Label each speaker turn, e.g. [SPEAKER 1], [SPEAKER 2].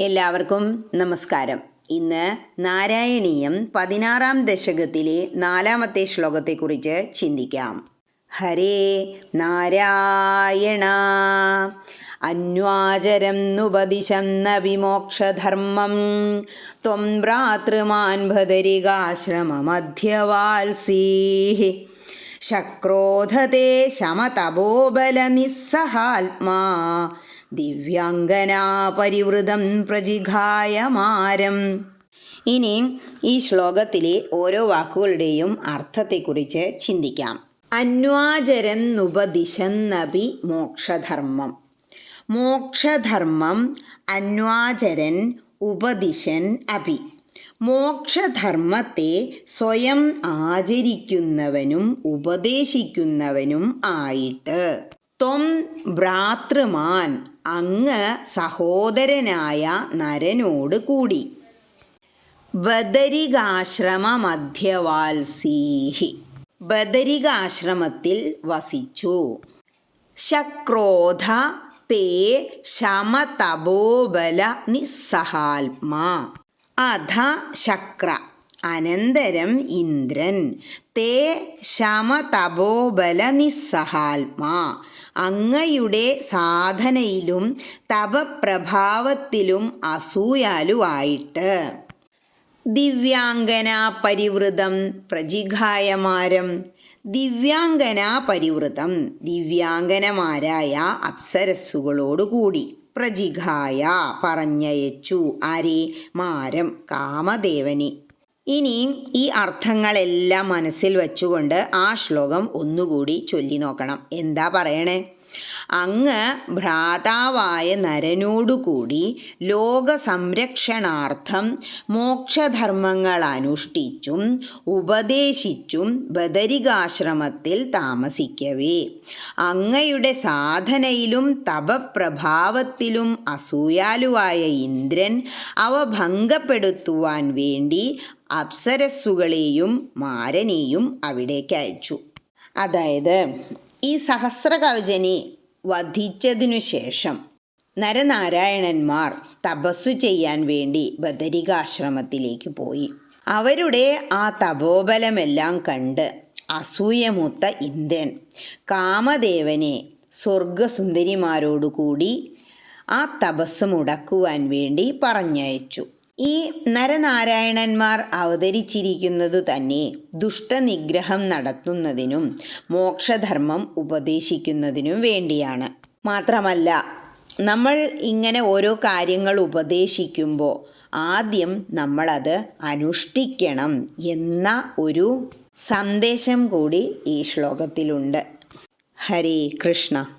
[SPEAKER 1] എല്ലാവർക്കും നമസ്കാരം. ഇന്ന് നാരായണീയം പതിനാറാം ദശകത്തിലെ നാലാമത്തെ ശ്ലോകത്തെക്കുറിച്ച് ചിന്തിക്കാം. ഹരേ നാരായണ. അന്വാചരം നുപദിശന്ന വിമോക്ഷധർമ്മം. ത്വം ഭ്രാതൃമാൻ ഭദരികാശ്രമമധ്യവാത്സീ ശക്രോധത്തെ ശമതപോബലനിസ്സഹാത്മാ. ദിവ്യാംഗനാ പരിവൃതം പ്രജിഘായമാരം. ഇനി ഈ ശ്ലോകത്തിലെ ഓരോ വാക്കുകളുടെയും അർത്ഥത്തെക്കുറിച്ച് ചിന്തിക്കാം. അന്വാചരൻ നുപദിശന്നപി മോക്ഷധർമ്മം. മോക്ഷധർമ്മം അന്വാചരൻ ഉപദിശൻ അപി. മോക്ഷധർമ്മത്തെ സ്വയം ആചരിക്കുന്നവനും ഉപദേശിക്കുന്നവനും ആയിട്ട്. ത്വം ഭ്രാതൃമാൻ അങ്ങ് സഹോദരനായ നരനോട് കൂടി. ബദരികാശ്രമമധ്യവാത്സീഹി ബദരികാശ്രമത്തിൽ വസിച്ചു. ശക്രോധ തേ ശമതപോബല നിസ്സഹാത്മാ. അധ ശക്ര അനന്തരം ഇന്ദ്രൻ. തേ ശമതപോബല നിസ്സഹാത്മാ അങ്ങയുടെ സാധനയിലും തപപ്രഭാവത്തിലും അസൂയാലുവായിട്ട്. ദിവ്യാംഗന പരിവൃതം പ്രജിഘായമാരം. ദിവ്യാംഗന പരിവൃതം ദിവ്യാംഗനമാരായ അപ്സരസ്സുകളോടുകൂടി. പ്രജിഘായ പറഞ്ഞയച്ചു. ആരെ മാരം കാമദേവനി. ഇനി ഈ അർത്ഥങ്ങളെല്ലാം മനസ്സിൽ വച്ചുകൊണ്ട് ആ ശ്ലോകം ഒന്നുകൂടി ചൊല്ലി നോക്കണം എന്താ പറയണേ? അങ്ങ് ഭ്രാതാവായ നരനോടുകൂടി ലോക സംരക്ഷണാർത്ഥം മോക്ഷധർമ്മങ്ങൾ അനുഷ്ഠിച്ചും ഉപദേശിച്ചും ബദരികാശ്രമത്തിൽ താമസിക്കവേ. അങ്ങയുടെ സാധനയിലും തപപ്രഭാവത്തിലും അസൂയാലുവായ ഇന്ദ്രൻ അവ ഭംഗപ്പെടുത്തുവാൻ വേണ്ടി അപ്സരസ്സുകളെയും മാരനെയും അവിടേക്ക് അയച്ചു. അതായത് ഈ സഹസ്രകവചനെ വധിച്ചതിനു ശേഷം നരനാരായണന്മാർ തപസ്സു ചെയ്യാൻ വേണ്ടി ബദരികാശ്രമത്തിലേക്ക് പോയി. അവരുടെ ആ തപോബലമെല്ലാം കണ്ട് അസൂയമൂത്ത ഇന്ദ്രൻ കാമദേവനെ സ്വർഗസുന്ദരിമാരോടുകൂടി ആ തപസ് മുടക്കുവാൻ വേണ്ടി പറഞ്ഞയച്ചു. ഈ നരനാരായണന്മാർ അവതരിച്ചിരിക്കുന്നതു തന്നെ ദുഷ്ടനിഗ്രഹം നടത്തുന്നതിനും മോക്ഷധർമ്മം ഉപദേശിക്കുന്നതിനും വേണ്ടിയാണ്. മാത്രമല്ല നമ്മൾ ഇങ്ങനെ ഓരോ കാര്യങ്ങൾ ഉപദേശിക്കുമ്പോൾ ആദ്യം നമ്മളത് അനുഷ്ഠിക്കണം എന്ന ഒരു സന്ദേശം കൂടി ഈ ശ്ലോകത്തിലുണ്ട്. ഹരേ കൃഷ്ണ.